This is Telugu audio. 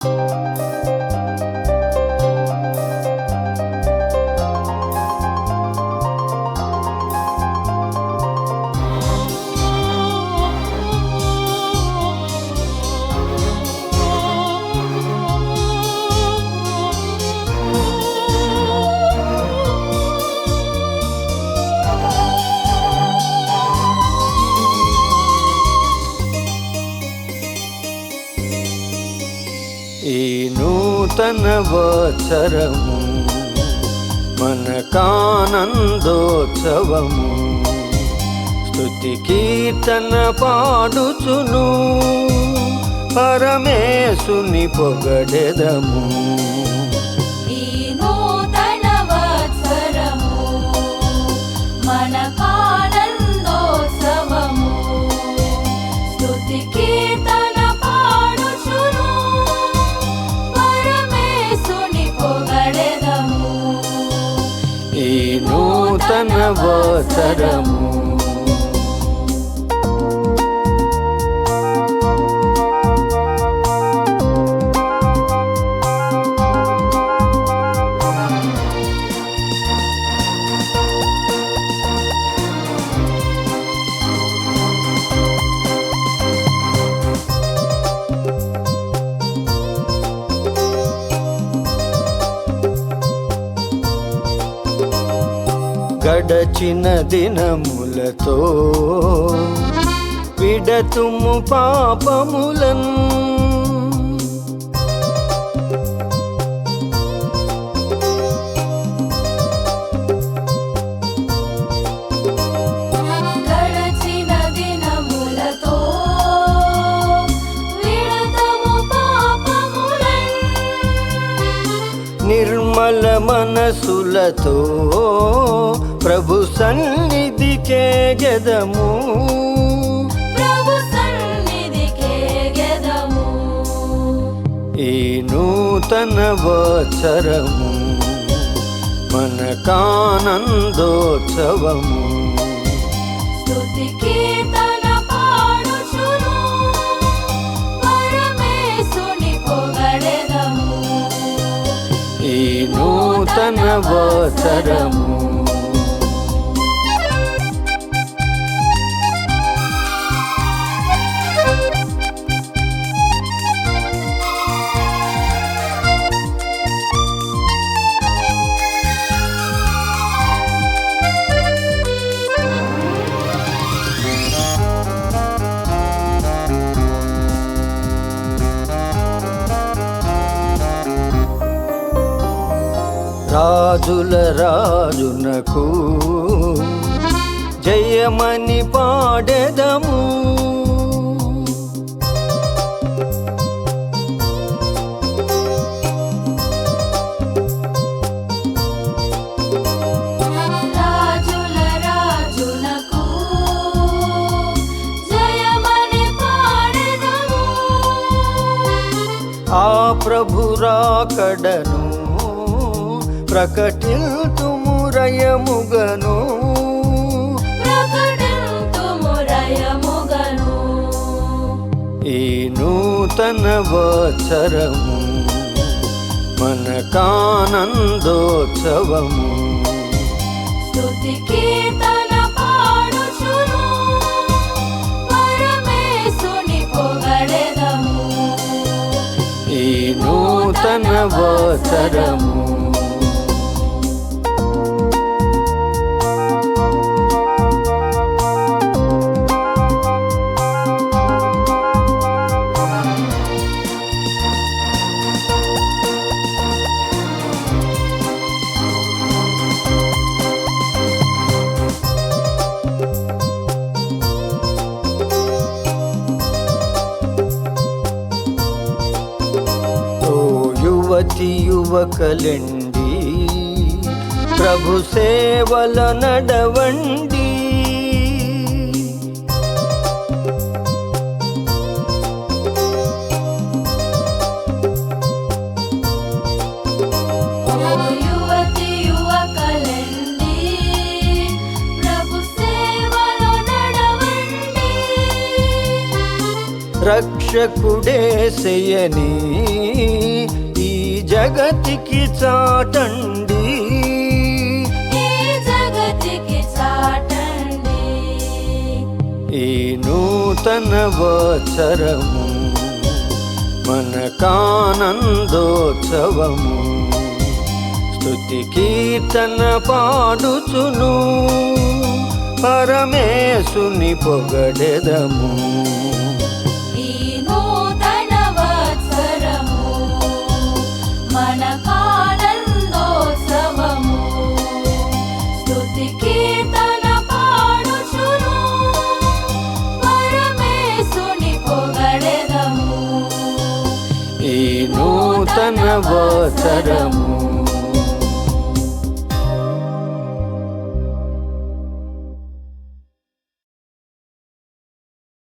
ఈ నూతన వత్సరము మనకానందోత్సవము. స్తుతి కీర్తన పాడుచును పరమేశుని పొగడెదము. నూతన గడచిన దినములతో విడతుము పాపములన్ నిర్మల మనసులతో ప్రభు సన్నిధికే గెదము. ఈ నూతన వత్సరము మనకానందోత్సవము. స్తుతి నూతన రాజుల రాజునకు జయమని పాడెదము. ఆ ప్రభు రాకడను ప్రకటిల్తుము రయముగను ఈ నూతన వత్సరము మనకానందోత్సవము. స్తుతి కీర్తన పాడుచును పరమేశుని పొగడెదము. ఈ నూతన వత్సరము యువతి యువకలండి. ప్రభు సేవల నడవండి. ఓ యువతి జగతికి చాటండి. ఈ నూతన వత్సరము మనకానందోత్సవము స్తుతి కీర్తన పాడుచును పరమేశుని పొగడెదము. ఈ నూతన పొగడెదము